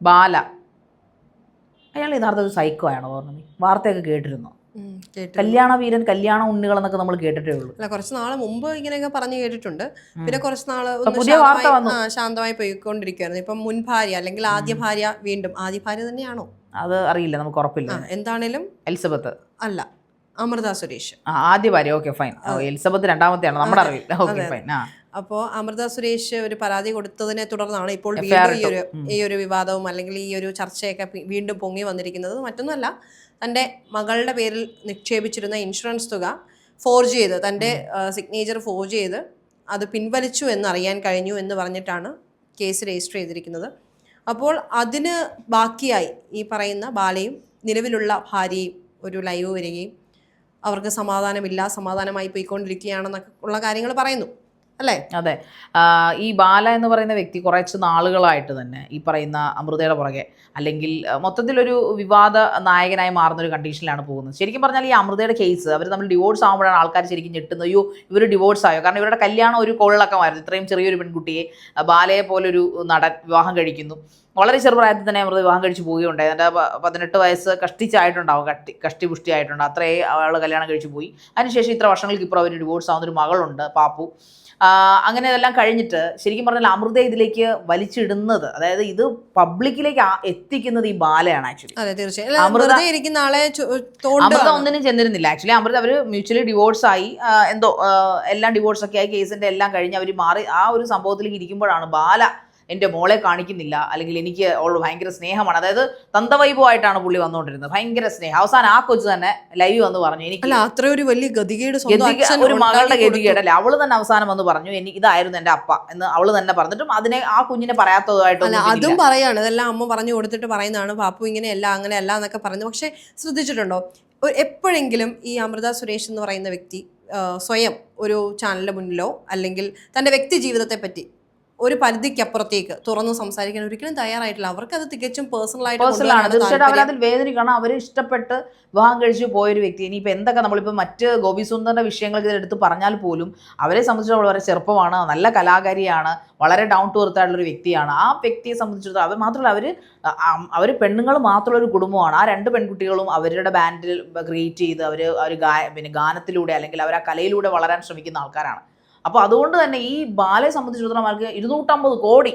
ബാല. അയാൾ യഥാർത്ഥ സൈക്കോ ആണോ പൗർണമി വാർത്തയൊക്കെ കേട്ടിരുന്നോ? കല്യാണ വീരൻ കല്യാണ ഉണ്ണികൾ എന്നൊക്കെ നമ്മൾ കേട്ടിട്ടേ ഉള്ളൂ. അല്ല കുറച്ച് നാൾ മുമ്പ് ഇങ്ങനെയൊക്കെ പറഞ്ഞു കേട്ടിട്ടുണ്ട്. പിന്നെ കുറച്ച് നാൾ പുതിയ വാർത്ത ശാന്തമായി- വന്നു. ശാന്തമായി പോയിക്കൊണ്ടിരിക്കുകയായിരുന്നു ഇപ്പം മുൻ ഭാര്യ അല്ലെങ്കിൽ ആദ്യ ഭാര്യ വീണ്ടും. ആദ്യ ഭാര്യ തന്നെയാണോ? അത് അറിയില്ല നമുക്ക് ഉറപ്പില്ല. എന്താണേലും എലിസബത്ത്. അല്ല അമൃത സുരേഷ്. ആദ്യ ഭാര്യ. ഓക്കെ ഫൈൻ എലിസബത്ത് രണ്ടാമത്തെയാണ്. നമ്മുടെ അറിവില്ല ഓക്കെ ഫൈൻ ആ. അപ്പോൾ അമൃത സുരേഷ് ഒരു പരാതി കൊടുത്തതിനെ തുടർന്നാണ് ഇപ്പോൾ വീണ്ടും ഈ ഒരു ഈ ഒരു വിവാദവും അല്ലെങ്കിൽ ഈ ഒരു ചർച്ചയൊക്കെ വീണ്ടും പൊങ്ങി വന്നിരിക്കുന്നത്. മറ്റൊന്നുമല്ല തന്റെ മകളുടെ പേരിൽ നിക്ഷേപിച്ചിരുന്ന ഇൻഷുറൻസ് തുക ഫോർജ് ചെയ്ത് തന്റെ സിഗ്നേച്ചർ ഫോർജ് ചെയ്ത് അത് പിൻവലിച്ചു എന്നറിയാൻ കഴിഞ്ഞു എന്ന് പറഞ്ഞിട്ടാണ് കേസ് രജിസ്റ്റർ ചെയ്തിരിക്കുന്നത്. അപ്പോൾ അതിന് ബാക്കിയായി ഈ പറയുന്ന ബാലയും നിലവിലുള്ള ഭാര്യയും ഒരു ലൈവ് വരികയും അവർക്ക് സമാധാനമില്ല സമാധാനമായി പോയിക്കൊണ്ടിരിക്കുകയാണെന്നൊക്കെ ഉള്ള കാര്യങ്ങൾ പറയുന്നു. അല്ലേ? അതെ. ഈ ബാല എന്ന് പറയുന്ന വ്യക്തി കുറച്ച് നാളുകളായിട്ട് തന്നെ ഈ പറയുന്ന അമൃതയുടെ പുറകെ അല്ലെങ്കിൽ മൊത്തത്തിലൊരു വിവാദ നായകനായി മാറുന്ന ഒരു കണ്ടീഷനിലാണ് പോകുന്നത്. ശരിക്കും പറഞ്ഞാൽ ഈ അമൃതയുടെ കേസ് അവർ നമ്മൾ ഡിവോഴ്സ് ആകുമ്പോഴാണ് ആൾക്കാർ ശരിക്കും ഞെട്ടുന്നത്. അയ്യോ ഇവർ ഡിവോഴ്സ് ആയോ? കാരണം ഇവരുടെ കല്യാണം ഒരു കൊള്ളക്കമായിരുന്നു. ഇത്രയും ചെറിയൊരു പെൺകുട്ടിയെ ബാലയെ പോലൊരു നടൻ വിവാഹം കഴിക്കുന്നു. വളരെ ചെറുപ്രായത്തിൽ തന്നെ അമൃത വിവാഹം കഴിച്ച് പോവുകയുണ്ടായി. എന്റെ പതിനെട്ട് വയസ്സ് കഷ്ടിച്ചായിട്ടുണ്ടാവും. കട്ടി കഷ്ടി പുഷ്ടിയായിട്ടുണ്ട് അത്രേ അവൾ കല്യാണം കഴിച്ചു പോയി. അതിനുശേഷം ഇത്ര വർഷങ്ങൾക്ക് ഇപ്പോൾ അവർ ഡിവോഴ്സ് ആവുന്ന ഒരു മകളുണ്ട് പാപ്പു. അങ്ങനെ ഇതെല്ലാം കഴിഞ്ഞിട്ട് ശരിക്കും പറഞ്ഞാൽ അമൃത ഇതിലേക്ക് വലിച്ചിടുന്നത് അതായത് ഇത് പബ്ലിക്കിലേക്ക് എത്തിക്കുന്നത് ഈ ബാലയാണ് ആക്ച്വലി അതെ തീർച്ചയായും. അല്ല, അമൃത- ഇരിക്കുന്ന ആളെ അമൃത ഒന്നിനും ചെന്നിരുന്നില്ല. ആക്ച്വലി അമൃത അവർ മ്യൂച്വലി ഡിവോഴ്സ് ആയി. എന്തോ എല്ലാം ഡിവോഴ്സ് ഒക്കെ ആയി. കേസിന്റെ എല്ലാം കഴിഞ്ഞ് അവർ മാറി. ആ ഒരു സംഭവത്തിലേക്ക് ഇരിക്കുമ്പോഴാണ് ബാല എന്റെ മോളെ കാണിക്കുന്നില്ല അല്ലെങ്കിൽ എനിക്ക് അവൾ ഭയങ്കര സ്നേഹമാണ്. അതായത് തന്തവൈഭവമായിട്ടാണ് പുള്ളി വന്നുകൊണ്ടിരുന്നത്. ഭയങ്കര സ്നേഹം. അവസാനം ആ കൊച്ചു തന്നെ ലൈവ് വന്ന് പറഞ്ഞു എനിക്ക് അത്ര ഒരു വലിയ ഗതികേട് ഒരു മകളുടെ. ഗതികേടല്ലേ അവൾ തന്നെ അവസാനം വന്ന് പറഞ്ഞു എനിക്ക് ഇതായിരുന്നു എന്റെ അപ്പ എന്ന് അവൾ തന്നെ പറഞ്ഞിട്ടും അതിനെ ആ കുഞ്ഞിനെ പറയാത്തതായിട്ട് അതും പറയാണ്. ഇതെല്ലാം അമ്മ പറഞ്ഞു കൊടുത്തിട്ട് പറയുന്നതാണ് പാപ്പു ഇങ്ങനെയല്ല അങ്ങനെയല്ല എന്നൊക്കെ പറഞ്ഞു പക്ഷെ ശ്രദ്ധിച്ചിട്ടുണ്ടോ? എപ്പോഴെങ്കിലും ഈ അമൃത സുരേഷ് എന്ന് പറയുന്ന വ്യക്തി സ്വയം ഒരു ചാനലിന്റെ മുന്നിലോ അല്ലെങ്കിൽ തന്റെ വ്യക്തി ജീവിതത്തെ പറ്റി ഒരു പരിധിക്കപ്പുറത്തേക്ക് തുറന്നു സംസാരിക്കാൻ ഒരിക്കലും തയ്യാറായിട്ടില്ല. അവർക്ക് അത് തികച്ചും പേഴ്സണൽ ആയിട്ട് തീർച്ചയായിട്ടും. അവരതിൽ വേദനിക്കണം. അവർ ഇഷ്ടപ്പെട്ട് വിവാഹം കഴിച്ച് പോയൊരു വ്യക്തി. ഇനിയിപ്പോൾ എന്തൊക്കെ നമ്മളിപ്പോൾ മറ്റ് ഗോപി വിഷയങ്ങൾ ഇതിലെടുത്ത് പറഞ്ഞാൽ പോലും അവരെ സംബന്ധിച്ചിടത്തോളം വളരെ ചെറുപ്പമാണ്. നല്ല കലാകാരിയാണ്. വളരെ ഡൗൺ ടു എർത്ത് ആയിട്ടുള്ള ഒരു വ്യക്തിയാണ്. ആ വ്യക്തിയെ സംബന്ധിച്ചിടത്തോളം അവർ മാത്രമല്ല അവർ അവർ പെണ്ണുങ്ങൾ മാത്രമുള്ള ഒരു കുടുംബമാണ്. ആ രണ്ട് പെൺകുട്ടികളും അവരുടെ ബാൻഡിൽ ക്രിയേറ്റ് ചെയ്ത് അവർ ഒരു ഗാ പിന്നെ ഗാനത്തിലൂടെ അല്ലെങ്കിൽ അവർ ആ കലയിലൂടെ വളരാൻ ശ്രമിക്കുന്ന ആൾക്കാരാണ്. അപ്പോൾ അതുകൊണ്ട് തന്നെ ഈ ബാലയെ സംബന്ധിച്ചിടത്തോളം അവർക്ക് ഇരുന്നൂറ്റമ്പത് കോടി.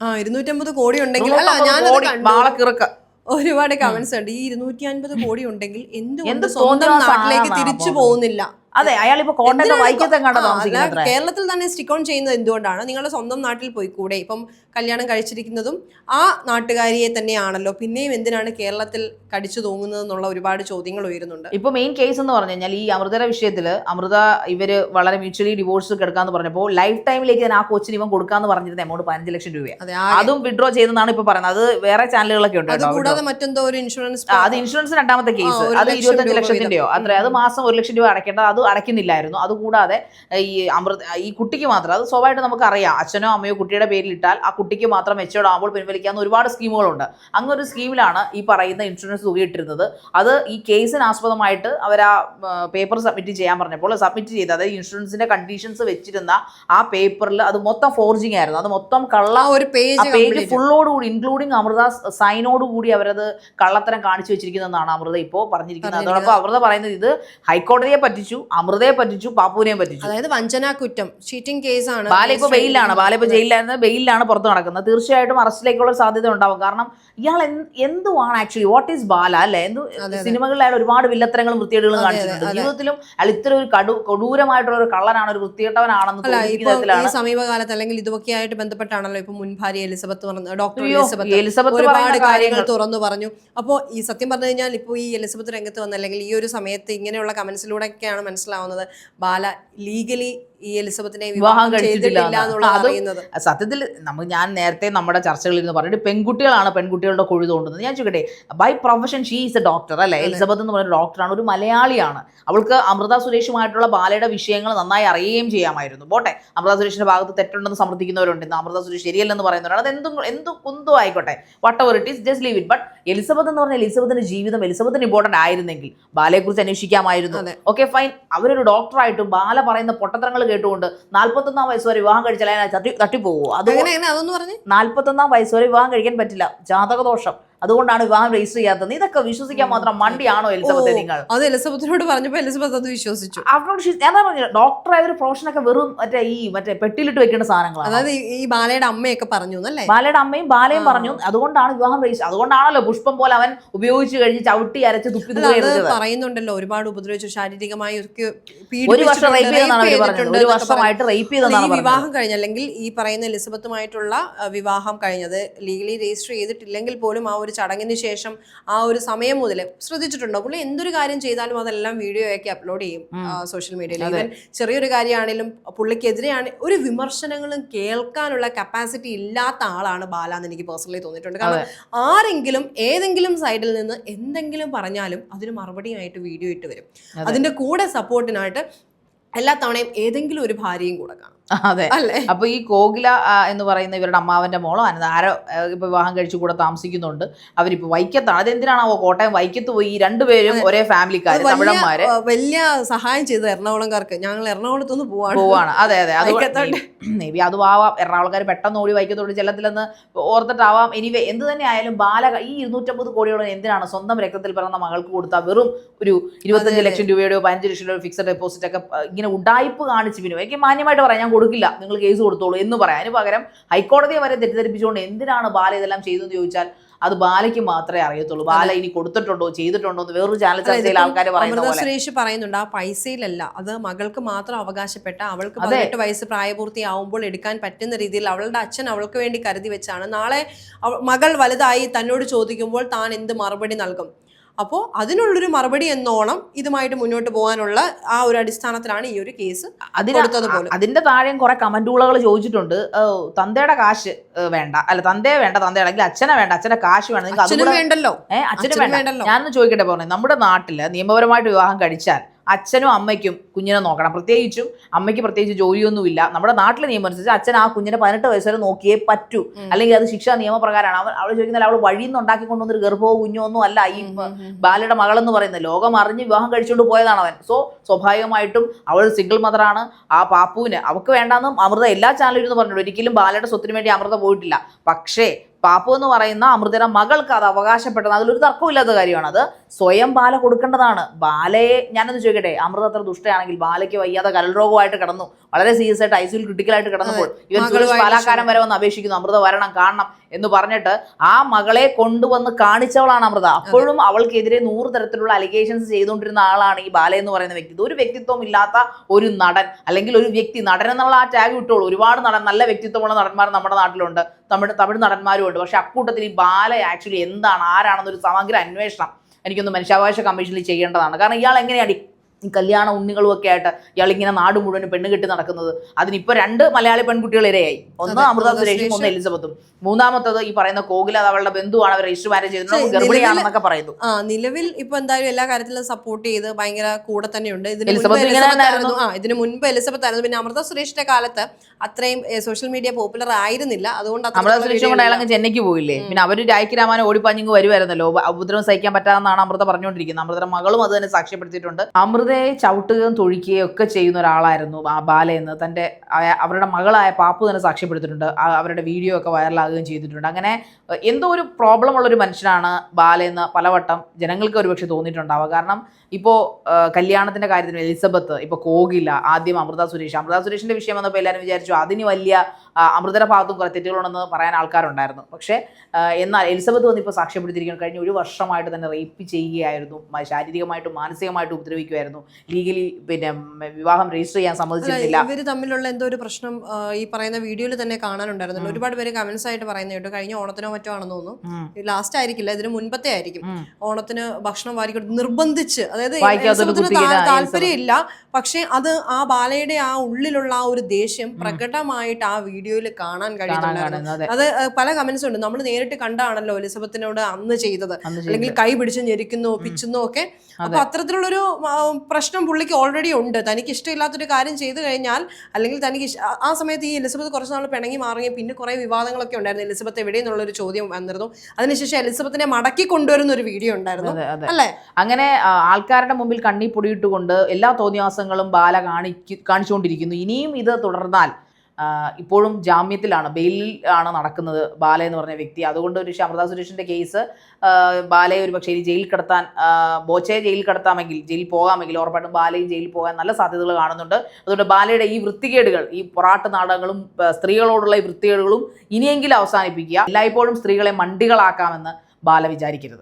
ആ ഇരുന്നൂറ്റമ്പത് കോടി ഉണ്ടെങ്കിൽ അല്ല 250 ഞാനത് കോടി കണ്ടു. ബാളക്കിറുക്ക് ഒരുപാട് കമന്റ്സ് ഉണ്ട്. ഈ ഇരുന്നൂറ്റി അൻപത് കോടി ഉണ്ടെങ്കിൽ എന്തുകൊണ്ട് എന്ത് സ്വന്തം നാട്ടിലേക്ക് തിരിച്ചു പോകുന്നില്ല? അതെ അയാൾ ഇപ്പൊ കോട്ടയത്തെ വൈക്കത്തെ കണ്ട താമസിക്കുന്നത്? കേരളത്തിൽ തന്നെ സ്റ്റിക്ക് ഓൺ ചെയ്യുന്നത് എന്തുകൊണ്ടാണ്? നിങ്ങളുടെ സ്വന്തം നാട്ടിൽ പോയി കൂടെ ഇപ്പം കല്യാണം കഴിച്ചിരിക്കുന്നതും ആ നാട്ടുകാരിയെ തന്നെയാണല്ലോ. പിന്നെയും എന്തിനാണ് കേരളത്തിൽ കടിച്ചു തൂങ്ങുന്നത് എന്നുള്ള ഒരുപാട് ചോദ്യങ്ങൾ ഉയരുന്നുണ്ട്. ഇപ്പൊ മെയിൻ കേസ് എന്ന് പറഞ്ഞു കഴിഞ്ഞാൽ ഈ അമൃതയുടെ വിഷയത്തിൽ അമൃത ഇവർ വളരെ മ്യൂച്വലി ഡിവോഴ്സ് കിടക്കാന്ന് പറഞ്ഞപ്പോൾ ലൈഫ് ടൈമിലേക്ക് തന്നെ ആ കോച്ചിന് ഇവൻ കൊടുക്കാന്ന് പറഞ്ഞിരുന്ന എമൗണ്ട് പതിനഞ്ച് ലക്ഷം രൂപയാണ് അതും വിഡ്രോ ചെയ്തെന്നാണ് ഇപ്പൊ പറയുന്നത്. അത് വേറെ ചാനലുകളൊക്കെ ഉണ്ട് കൂടാതെ മറ്റെന്തോ ഒരു ഇൻഷുറൻസ് അത് ഇൻഷുറൻസ് രണ്ടാമത്തെ കേസ് അത് ഇരുപത്തഞ്ച് രൂപ ലക്ഷത്തിന്റെയോ. അത്ര. അത് മാസം ഒരു ലക്ഷം രൂപ അടയ്ക്കേണ്ടത് അത് അടയ്ക്കുന്നില്ലായിരുന്നു. അതുകൂടാതെ ഈ അമൃത ഈ കുട്ടിക്ക് മാത്രം അത് സ്വാഭാവികമായിട്ട് നമുക്കറിയാം. അച്ഛനോ അമ്മയോ കുട്ടിയുടെ പേരിലിട്ടാൽ ആ കുട്ടിക്ക് മാത്രം മെച്ചോടാകുമ്പോൾ പിൻവലിക്കാവുന്ന ഒരുപാട് സ്കീമുകളുണ്ട്. അങ്ങനെ ഒരു സ്കീമിലാണ് ഈ പറയുന്ന ഇൻഷുറൻസ് തുക ഇട്ടിരുന്നത് അത് ഈ കേസിന് ആസ്പദമായിട്ട് അവർ ആ പേപ്പർ സബ്മിറ്റ് ചെയ്യാൻ പറഞ്ഞപ്പോൾ സബ്മിറ്റ് ചെയ്ത് അതായത് ഇൻഷുറൻസിന്റെ കണ്ടീഷൻസ് വെച്ചിരുന്ന ആ പേപ്പറിൽ അത് മൊത്തം ഫോർജിങ് ആയിരുന്നു. അത് മൊത്തം കള്ള ഒരു പേജ് പേജ് ഫുള്ളോടുകൂടി ഇൻക്ലൂഡിങ് അമൃത സൈനോട് കൂടി അവരത് കള്ളത്തരം കാണിച്ചു വെച്ചിരിക്കുന്നതെന്നാണ് അമൃത ഇപ്പോൾ പറഞ്ഞിരിക്കുന്നത്. അതോടൊപ്പം അമൃത പറയുന്നത് ഇത് ഹൈക്കോടതിയെ പറ്റിച്ചു. അമൃതയെ പറ്റിച്ചു പാപ്പുവിനെയും പറ്റിച്ചു. അതായത് വഞ്ചനാ കുറ്റം. ചീറ്റിംഗ് കേസാണ് ബാല ഇപ്പൊ ബെയിലാണ് ബാല ഇപ്പൊ ജയിലിലായിരുന്നു. ബെയിലാണ് പുറത്ത് നടക്കുന്നത്. തീർച്ചയായിട്ടും അറസ്റ്റിലേക്കുള്ള സാധ്യത ഉണ്ടാവും. കാരണം ഇയാൾ എന്ത് എന്തുവാണ് ആക്ച്വലി വാട്ട് ഈസ് ബാല അല്ലെ? എന്ത് സിനിമകളിലായാലും ഒരുപാട് വില്ലത്തരങ്ങളും വൃത്തികേടുകളും കാണിച്ചിട്ടുണ്ട്. ജീവിതത്തിലും അയാൾ ഇത്ര ഒരു കടു കൊടൂരമായിട്ടുള്ള ഒരു കള്ളനാണ് ഒരു വൃത്തികെട്ടവനാണെന്ന് സമീപകാലത്ത് അല്ലെങ്കിൽ ഇതൊക്കെ ആയിട്ട് ബന്ധപ്പെട്ടാണല്ലോ ഇപ്പൊ മുൻ ഭാര്യ എലിസബത്ത് പറഞ്ഞു ഡോക്ടർ എലിസബത്ത് എലിസബത്ത് ഒരുപാട് കാര്യങ്ങൾ തുറന്നു പറഞ്ഞു. അപ്പോൾ ഈ സത്യം പറഞ്ഞു കഴിഞ്ഞാൽ ഇപ്പോൾ ഈ എലിസബത്ത് രംഗത്ത് വന്ന അല്ലെങ്കിൽ ഈ ഒരു സമയത്ത് ഇങ്ങനെയുള്ള കമന്റ്സിലൂടെയൊക്കെയാണ് മനസ്സിലാവുന്നത്. ബാല ലീഗലി ഈ എലിസബത്തിനെ വിവാഹം കഴിച്ചിട്ടില്ല എന്നുള്ളത് സത്യത്തിൽ നമ്മൾ ഞാൻ നേരത്തെ നമ്മുടെ ചർച്ചകളിൽ നിന്ന് പറഞ്ഞിട്ട് പെൺകുട്ടികളാണ് പെൺകുട്ടികളുടെ കുഴി തോണ്ടുന്നത്. ഞാൻ ചോദിക്കട്ടെ by profession she is a doctor അല്ലെ? എലിസബത്ത് എന്ന് പറയുന്ന ഡോക്ടറാണ് ഒരു മലയാളിയാണ്. അവൾക്ക് അമൃത സുരേഷുമായിട്ടുള്ള ബാലയുടെ വിഷയങ്ങൾ നന്നായി അറിയുകയും ചെയ്യാമായിരുന്നു. പോട്ടെ അമൃത സുരേഷിന്റെ ഭാഗത്ത് തെറ്റുണ്ടെന്ന് സമർത്ഥിക്കുന്നവരുണ്ട് ഇന്ന് അമൃത സുരേഷ് ശരിയല്ലെന്ന് പറയുന്നവരാണ്. അത് എന്തും എന്തും കുന്തോ ആയിക്കോട്ടെ. Whatever it is just leave it but Elizabeth എന്ന് പറഞ്ഞാൽ എലിസബത്തിന്റെ ജീവിതം എലിസബത്തിന് ഇമ്പോർട്ടന്റ് ആയിരുന്നെങ്കിൽ ബാലയെക്കുറിച്ച് അന്വേഷിക്കാമായിരുന്നു. ഓക്കെ ഫൈൻ അവരൊരു ഡോക്ടറായിട്ടും ബാല പറയുന്ന പൊട്ടത്തരങ്ങൾ കേട്ടുകൊണ്ട് നാല്പത്തൊന്നാം വയസ്സ് വരെ വിവാഹം കഴിച്ചാൽ തട്ടി തട്ടിപ്പോകുമോ അത് അങ്ങനെ അങ്ങനെ അതൊന്ന് പറഞ്ഞ്. നാല്പത്തൊന്നാം വയസ്സ് വരെ വിവാഹം കഴിക്കാൻ പറ്റില്ല. ജാതകദോഷം. അതുകൊണ്ടാണ് വിവാഹം രജിസ്റ്റർ ചെയ്യാത്തത്. ഇതൊക്കെ വിശ്വസിക്കാൻ മാത്രം മണ്ടിയാണോ എലിസബത്തെ നിങ്ങൾ? അത് എലിസബത്തിനോട് പറഞ്ഞപ്പോൾ എലിസബത്ത് അത് വിശ്വസിച്ചു. അവരോട് ഞാൻ പറഞ്ഞു ഡോക്ടറായ ഒരു പ്രൊഫഷനൊക്കെ വെറും മറ്റേ ഈ മറ്റേ പെട്ടിയിലിട്ട് വെക്കേണ്ട സാധനങ്ങളാണ്. അതായത് ഈ- ബാലയുടെ അമ്മയൊക്കെ പറഞ്ഞു അല്ലേ ബാലയുടെ അമ്മയും ബാലയും പറഞ്ഞു. അതുകൊണ്ടാണ് വിവാഹം രജിസ്റ്റർ അതുകൊണ്ടാണല്ലോ പുഷ്പം പോലെ അവൻ ഉപയോഗിച്ച് കഴിഞ്ഞ് ചവിട്ടി അരച്ച് തുപ്പി പറയുന്നുണ്ടല്ലോ ഒരുപാട് ഉപദ്രവിച്ചു ശാരീരികമായി ഒരു വർഷം റേപ്പ് ചെയ്തെന്നാണ് ഒരു വർഷമായിട്ട് റേപ്പ് ചെയ്തെന്നാണ് വിവാഹം കഴിഞ്ഞ അല്ലെങ്കിൽ ഈ പറയുന്ന എലിസബത്തുമായിട്ടുള്ള വിവാഹം കഴിഞ്ഞത് ലീഗലി രജിസ്റ്റർ ചെയ്തിട്ടില്ലെങ്കിൽ പോലും ആ ഒരു ചടങ്ങിന് ശേഷം ആ ഒരു സമയം മുതൽ ശ്രദ്ധിച്ചിട്ടുണ്ടോ? പുള്ളി എന്തൊരു കാര്യം ചെയ്താലും അതെല്ലാം വീഡിയോ ആക്കി അപ്ലോഡ് ചെയ്യും സോഷ്യൽ മീഡിയയിൽ. ഈവൻ ചെറിയൊരു കാര്യമാണെങ്കിലും പുള്ളിക്കെതിരെയാണ് ഒരു വിമർശനങ്ങളും കേൾക്കാനുള്ള കപ്പാസിറ്റി ഇല്ലാത്ത ആളാണ് ബാല എന്ന് എനിക്ക് പേഴ്സണലി തോന്നിയിട്ടുണ്ട്. കാരണം ആരെങ്കിലും ഏതെങ്കിലും സൈഡിൽ നിന്ന് എന്തെങ്കിലും പറഞ്ഞാലും അതിന് മറുപടിയായിട്ട് വീഡിയോ ഇട്ട് വരും. അതിന്റെ കൂടെ സപ്പോർട്ടിനായിട്ട് എല്ലാ തവണയും ഏതെങ്കിലും ഒരു ഭാര്യയും കൂടെ കാണും. അതെ. അല്ലെ? അപ്പൊ ഈ കോകില എന്ന് പറയുന്ന ഇവരുടെ അമ്മാവന്റെ മോളോ അനന്ത ആരോ ഇപ്പൊ വിവാഹം കഴിച്ചു കൂടെ താമസിക്കുന്നുണ്ട്. അവരിപ്പോ വൈക്കത്താണ് അതെന്തിനാണോ കോട്ടയം വൈക്കത്ത് പോയി ഈ രണ്ടുപേരും ഒരേ ഫാമിലിക്കാര് വലിയ തമിഴന്മാര്. വലിയ സഹായം ചെയ്തു എറണാകുളംകാർക്ക്. ഞങ്ങൾ എറണാകുളത്തുനിന്ന് പോവാണ്. പോവാണ്. അതെ അതെ. അത്. മേ ബി അതും ആവാം. എറണാകുളക്കാർ പെട്ടെന്ന് ഓടി വൈക്കത്തോട് ചെല്ലത്തില്ലെന്ന് ഓർത്തിട്ടാവാം. എനിവേ എന്ത് തന്നെ ആയാലും ബാല ഈ ഇരുന്നൂറ്റമ്പത് കോടിയോളം എന്തിനാണ് സ്വന്തം രക്തത്തിൽ പിറന്ന മകൾക്ക് കൊടുത്ത? വെറും ഒരു ഇരുപത്തഞ്ച് ലക്ഷം രൂപയുടെയോ പതിനഞ്ച് ലക്ഷം രൂപ ഫിക്സഡ് ഡെപ്പോസിറ്റ് ഒക്കെ ഇങ്ങനെ ഉണ്ടായിപ്പ് കാണിച്ചു പിന്നെ എനിക്ക് മാന്യമായിട്ട് പറയാം. ഞാൻ കൊടുക്കില്ല. നിങ്ങൾ കേസ് കൊടുത്തോളൂ എന്ന് പറയാം. അതിന് പകരം ഹൈക്കോടതിയെ വരെ തെറ്റിദ്ധരിപ്പിച്ചുകൊണ്ട് എന്തിനാണ് ബാല ഇതെല്ലാം ചെയ്തതെന്ന് ചോദിച്ചാൽ അത് ബാലയ്ക്ക് മാത്രമേ അറിയത്തുള്ളൂ. ബാല ഇനി കൊടുത്തിട്ടുണ്ടോ ചെയ്തിട്ടുണ്ടോ എന്ന് വേറൊരു ചാനൽ ചർച്ചയിൽ ആൾക്കാർ പറയുന്നത് സുരേഷ് പറയുന്നുണ്ട്. ആ പൈസയിലല്ല. അത് മകൾക്ക് മാത്രം അവകാശപ്പെട്ട അവൾക്ക്. പതിനെട്ട് വയസ്സ് പ്രായപൂർത്തിയാവുമ്പോൾ എടുക്കാൻ പറ്റുന്ന രീതിയിൽ അവളുടെ അച്ഛൻ അവൾക്ക് വേണ്ടി കരുതി വെച്ചാണ്. നാളെ മകൾ വലുതായി തന്നോട് ചോദിക്കുമ്പോൾ താൻ എന്ത് മറുപടി നൽകും? അപ്പോൾ അതിനുള്ളൊരു മറുപടി എന്നോണം ഇതുമായിട്ട് മുന്നോട്ട് പോകാനുള്ള ആ ഒരു അടിസ്ഥാനത്തിലാണ് ഈ ഒരു കേസ് അതിന്റെ താഴെയും കുറെ കമന്റുകൾ ചോദിച്ചിട്ടുണ്ട്. തന്തയുടെ കാശ് വേണ്ട. അല്ല തന്തയെ വേണ്ട തന്തയുടെ. അല്ലെങ്കിൽ അച്ഛനെ വേണ്ട അച്ഛന്റെ കാശ് വേണം. അച്ഛനും വേണ്ടല്ലോ. ഏഹ് അച്ഛനും അച്ഛനും വേണ്ടല്ലോ. ഞാനൊന്ന് ചോദിക്കട്ടെ പറഞ്ഞു. നമ്മുടെ നാട്ടിൽ നിയമപരമായിട്ട് വിവാഹം കഴിച്ചാൽ അച്ഛനും അമ്മയ്ക്കും കുഞ്ഞിനെ നോക്കണം. പ്രത്യേകിച്ചും അമ്മയ്ക്ക് പ്രത്യേകിച്ച് ജോലിയൊന്നുമില്ല. നമ്മുടെ നാട്ടിലെ നിയമം അനുസരിച്ച് അച്ഛൻ ആ കുഞ്ഞിനെ പതിനെട്ട് വയസ്സ് വരെ നോക്കിയേ പറ്റൂ. അല്ലെങ്കിൽ അത് ശിക്ഷാ നിയമപ്രകാരമാണ്. അവൻ അവൾ ചോദിക്കുന്നത് അവൾ വഴിയിൽ നിന്ന് ഉണ്ടാക്കി കൊണ്ടുവന്നൊരു ഗർഭമോ കുഞ്ഞോ ഒന്നും അല്ല. ഈ ബാലയുടെ മകളെന്ന് പറയുന്നത്. ലോകം അറിഞ്ഞ് വിവാഹം കഴിച്ചുകൊണ്ട് പോയതാണ് അവൻ. സോ സ്വാഭാവികമായിട്ടും അവൾ സിംഗിൾ മദറാണ് ആ പാപ്പുവിന് അവൾക്ക് വേണ്ടാന്നും അമൃത എല്ലാ ചാനലിലും ഇരുന്ന് പറഞ്ഞിട്ടുണ്ട്. ഒരിക്കലും ബാലയുടെ സ്വത്തിന് വേണ്ടി അമൃത പോയിട്ടില്ല. പക്ഷേ പാപ്പു എന്ന് പറയുന്ന അമൃതയുടെ മകൾക്ക് അത് അവകാശപ്പെട്ടത്. അതിലൊരു തർക്കമില്ലാത്ത കാര്യമാണ്. അത് സ്വയം ബാല കൊടുക്കേണ്ടതാണ്. ബാലയെ ഞാനൊന്ന് ചോദിക്കട്ടെ അമൃത അത്ര ദുഷ്ടയാണെങ്കിൽ ബാലയ്ക്ക് വയ്യാതെ കരൾരോഗമായിട്ട് കിടന്നു. വളരെ സീരിയസ് ആയിട്ട് ഐ സിയിൽ ക്രിട്ടിക്കലായിട്ട് കിടന്നപ്പോൾ ഇവൻ സുരേഷ് പാലാക്കാരൻ വരെ വന്ന് അപേക്ഷിക്കുന്നു. അമൃത വരണം കാണണം. എന്ന് പറഞ്ഞിട്ട് ആ മകളെ കൊണ്ടുവന്ന് കാണിച്ചവളാണ് അമൃത. അപ്പോഴും അവൾക്കെതിരെ നൂറ് തരത്തിലുള്ള അലിഗേഷൻസ് ചെയ്തുകൊണ്ടിരുന്ന ആളാണ് ഈ ബാല എന്ന് പറയുന്ന വ്യക്തി. ഒരു വ്യക്തിത്വം ഇല്ലാത്ത ഒരു നടൻ അല്ലെങ്കിൽ ഒരു വ്യക്തി. നടൻ എന്നുള്ള ആ ടാഗ് വിട്ടോളൂ ഒരുപാട് നടൻ നല്ല വ്യക്തിത്വമുള്ള നടന്മാർ നമ്മുടെ നാട്ടിലുണ്ട്. തമിഴ് തമിഴ് നടന്മാരും ഉണ്ട്. പക്ഷെ അക്കൂട്ടത്തിൽ ഈ ബാല ആക്ച്വലി എന്താണ് ആരാണെന്നൊരു സമഗ്ര അന്വേഷണം എനിക്കൊന്ന് മനുഷ്യാവകാശ കമ്മീഷനിൽ ചെയ്യേണ്ടതാണ്. കാരണം ഇയാൾ എങ്ങനെയാണ് കല്യാണ ഉണ്ണികളും ഒക്കെ ആയിട്ട് ഇയാളിങ്ങനെ നാട് മുഴുവൻ പെണ്ണ് കെട്ടി നടക്കുന്നത്. അതിനിപ്പോ രണ്ട് മലയാളി പെൺകുട്ടികൾ ഇരയായി ഒന്ന് അമൃത അമൃത സുരേഷും ഒന്ന്. എലിസബത്തും. മൂന്നാമത്തത് ഈ പറയുന്ന കോകില അത് അവളുടെ ബന്ധുവാണ് അവർ രജിസ്റ്റർ മാരേജ് ചെയ്യുന്നത് ഗർഭിണിയാണെന്നൊക്കെ പറയുന്നു. ആ നിലവിൽ ഇപ്പൊ എന്തായാലും എല്ലാ കാര്യത്തിലും സപ്പോർട്ട് ചെയ്ത് ഭയങ്കര കൂടെ തന്നെയുണ്ട്. ഇതിന് മുൻപ് എലിസബത്ത് ആയിരുന്നു. പിന്നെ അമൃത സുരേഷിന്റെ കാലത്ത് അത്രയും സോഷ്യൽ മീഡിയ പോപ്പുലർ ആയിരുന്നില്ല. അതുകൊണ്ട് അമൃത സുരേഷ് കൊണ്ട്. അയാളങ്ങ് ചെന്നൈക്ക് പോയില്ലേ? പിന്നെ അവർ രായ്ക്ക് ഓടിപ്പാഞ്ഞിങ്ങ് ഓടിപ്പാഞ്ഞിങ് വരുമായിരുന്നല്ലോ ഉപ- ഉപദ്രവം സഹിക്കാൻ പറ്റാന്നാണ് അമൃത പറഞ്ഞുകൊണ്ടിരിക്കുന്നത്. അമൃതയുടെ മകളും അത് തന്നെ സാക്ഷ്യപ്പെടുത്തിയിട്ടുണ്ട്. അമൃതയെ ചവിട്ടുകയും തൊഴിക്കുകയും ഒക്കെ ചെയ്യുന്ന ഒരാളായിരുന്നു ആ ബാലയെന്ന് തന്റെ അവരുടെ മകളായ പാപ്പു തന്നെ സാക്ഷ്യപ്പെടുത്തിയിട്ടുണ്ട്. അവരുടെ വീഡിയോ ഒക്കെ വൈറലാകുകയും ചെയ്തിട്ടുണ്ട്. അങ്ങനെ എന്തോ ഒരു പ്രോബ്ലം ഉള്ളൊരു മനുഷ്യനാണ് ബാലയെന്ന് പലവട്ടം ജനങ്ങൾക്ക് ഒരുപക്ഷെ തോന്നിയിട്ടുണ്ടാവുക കാരണം ഇപ്പോൾ കല്യാണത്തിന്റെ കാര്യത്തിൽ എലിസബത്ത് ഇപ്പോൾ കോകില ആദ്യം അമൃത സുരേഷ്. അമൃത സുരേഷിന്റെ വിഷയം വന്നപ്പോൾ എല്ലാവരും വിചാരിച്ചു അതിന് വലിയ അമൃതയുടെ ഭാഗത്തും കുറെ തെറ്റുകളുണ്ടെന്ന് പറയാൻ ആൾക്കാരുണ്ടായിരുന്നു. പക്ഷേ എന്നാൽ എലിസബത്ത് വന്നിപ്പോൾ സാക്ഷ്യപ്പെടുത്തിയിരിക്കുന്നു. കഴിഞ്ഞ ഒരു വർഷമായിട്ട് തന്നെ റേപ്പ് ചെയ്യുകയായിരുന്നു. ശാരീരികമായിട്ടും മാനസികമായിട്ടും ഉപദ്രവിക്കുമായിരുന്നു ലീഗലി പിന്നെ വിവാഹം രജിസ്റ്റർ ചെയ്യാൻ സമ്മതിച്ചിട്ടില്ല ഇവർ തമ്മിലുള്ള എന്തോ ഒരു പ്രശ്നം ഈ പറയുന്ന വീഡിയോയിൽ തന്നെ കാണാനുണ്ടായിരുന്നു ഒരുപാട് പേര് കമന്റ്സ് ആയിട്ട് പറയുന്നത് കേട്ടോ. കഴിഞ്ഞ ഓണത്തിനോ മറ്റോ ആണെന്ന്. തോന്നുന്നു. ലാസ്റ്റ് ആയിരിക്കില്ല ഇതിന് മുൻപത്തെ ആയിരിക്കും. ഓണത്തിന് ഭക്ഷണം വാരി നിർബന്ധിച്ച് അതായത് താല്പര്യമില്ല. പക്ഷെ അത് ആ ബാലയുടെ ആ ഉള്ളിലുള്ള ആ ഒരു ദേഷ്യം പ്രകടമായിട്ട് ആ വീഡിയോ വീഡിയോയിൽ കാണാൻ കഴിയുന്നുണ്ടായിരുന്നു. അത്. പല കമന്റ്സും ഉണ്ട്. നമ്മൾ നേരിട്ട് കണ്ടാണല്ലോ എലിസബത്തിനോട് അന്ന് ചെയ്തത്. അല്ലെങ്കിൽ കൈ പിടിച്ച് ഞെരിക്കുന്നു പിച്ചുന്നു ഒക്കെ. അപ്പൊ അത്തരത്തിലുള്ളൊരു പ്രശ്നം പുള്ളിക്ക് ഓൾറെഡി ഉണ്ട്. തനിക്ക് ഇഷ്ടമില്ലാത്തൊരു കാര്യം ചെയ്തു കഴിഞ്ഞാൽ അല്ലെങ്കിൽ തനിക്ക് ആ- സമയത്ത് ഈ എലിസബത്ത് കുറച്ച് നാൾ പിണങ്ങി മാറുകയും പിന്നെ കുറെ വിവാദങ്ങളൊക്കെ ഉണ്ടായിരുന്നു. എലിസബത്ത് എവിടെ എന്നുള്ളൊരു ചോദ്യം വന്നിരുന്നു. അതിനുശേഷം എലിസബത്തിനെ മടക്കി കൊണ്ടുവരുന്ന ഒരു വീഡിയോ ഉണ്ടായിരുന്നു. അല്ലേ? അങ്ങനെ ആൾക്കാരുടെ മുമ്പിൽ കണ്ണി പൊടിയിട്ടുകൊണ്ട് എല്ലാ തോന്നിയാസങ്ങളും ബാല കാണിച്ചു കാണിച്ചുകൊണ്ടിരിക്കുന്നു. ഇനിയും ഇത് തുടർന്നാൽ ഇപ്പോഴും ജാമ്യത്തിലാണ് ബെയിലിൽ ആണ് നടക്കുന്നത് ബാല എന്ന് പറഞ്ഞ വ്യക്തി. അതുകൊണ്ട് ഒരു അമൃത സുരേഷിന്റെ കേസ് ബാലയെ ഒരു പക്ഷേ ജയിലിൽ കിടത്താൻ ബോച്ചയെ ജയിലിൽ കിടത്താമെങ്കിൽ ജയിലിൽ പോകാമെങ്കിൽ ഉറപ്പായിട്ടും ബാലയും ജയിലിൽ പോകാൻ നല്ല സാധ്യതകൾ കാണുന്നുണ്ട്. അതുകൊണ്ട് ബാലയുടെ ഈ വൃത്തികേടുകൾ ഈ പൊറാട്ട് നാടകങ്ങളും സ്ത്രീകളോടുള്ള ഈ വൃത്തികേടുകളും ഇനിയെങ്കിലും അവസാനിപ്പിക്കുക. എല്ലായ്പ്പോഴും സ്ത്രീകളെ മണ്ടികളാക്കാമെന്ന് ബാല വിചാരിക്കരുത്.